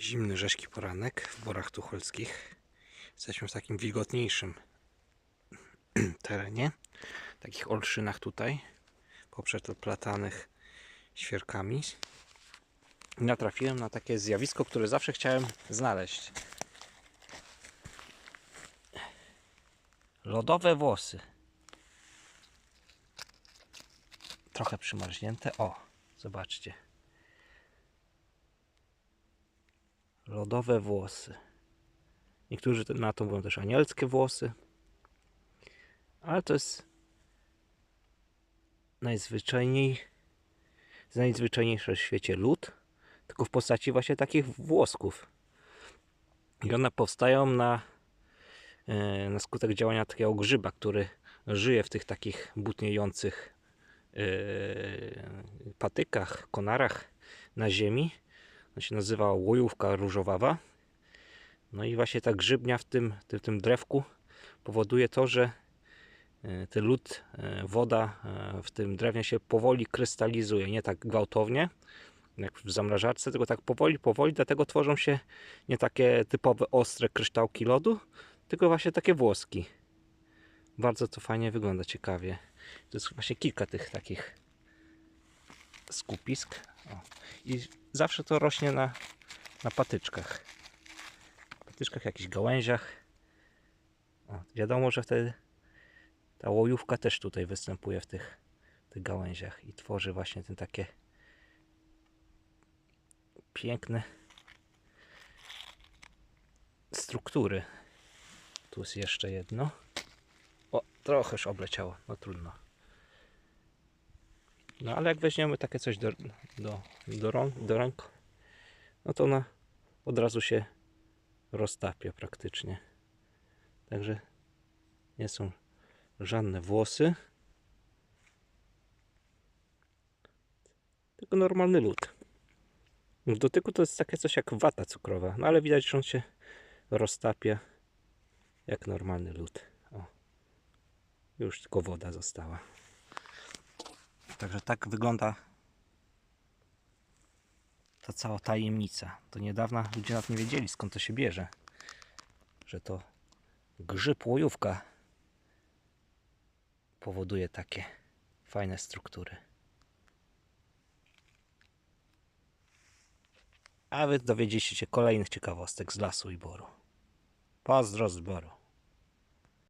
Zimny, rzeźki poranek w Borach Tucholskich. Jesteśmy w takim wilgotniejszym terenie, takich olszynach tutaj, poprzeplatanych świerkami. I natrafiłem na takie zjawisko, które zawsze chciałem znaleźć. Lodowe włosy. Trochę przymarznięte. O, zobaczcie. Lodowe włosy. Niektórzy na to mówią też anielskie włosy. Ale to jest najzwyczajniej najzwyczajniejszy w świecie lód, tylko w postaci właśnie takich włosków. I one powstają na, e, na skutek działania takiego grzyba, który żyje w tych takich butniejących e, patykach, konarach na ziemi. On się nazywa łojówka różowawa. No i właśnie ta grzybnia w tym, tym, tym drewku powoduje to, że e, ten lód, e, woda e, w tym drewnie się powoli krystalizuje, nie tak gwałtownie jak w zamrażarce, tylko tak powoli, powoli, dlatego tworzą się nie takie typowe ostre kryształki lodu, tylko właśnie takie włoski. Bardzo to fajnie wygląda, ciekawie. To jest właśnie kilka tych takich skupisk. O. I zawsze to rośnie na, na patyczkach. Patyczkach, jakichś gałęziach. O, wiadomo, że wtedy ta łojówka też tutaj występuje w tych, tych gałęziach i tworzy właśnie ten takie piękne struktury. Tu jest jeszcze jedno. O, trochę już obleciało, no trudno. No ale jak weźmiemy takie coś do, do, do, rąk, do rąk, no to ona od razu się roztapia praktycznie. Także nie są żadne włosy. Tylko normalny lód. W dotyku to jest takie coś jak wata cukrowa, no ale widać, że on się roztapia jak normalny lód. O. Już tylko woda została. Także tak wygląda ta cała tajemnica. To niedawna ludzie nawet nie wiedzieli skąd to się bierze. Że to grzyb łojówka powoduje takie fajne struktury. A wy dowiedzieliście się kolejnych ciekawostek z lasu i boru. Pozdro z boru.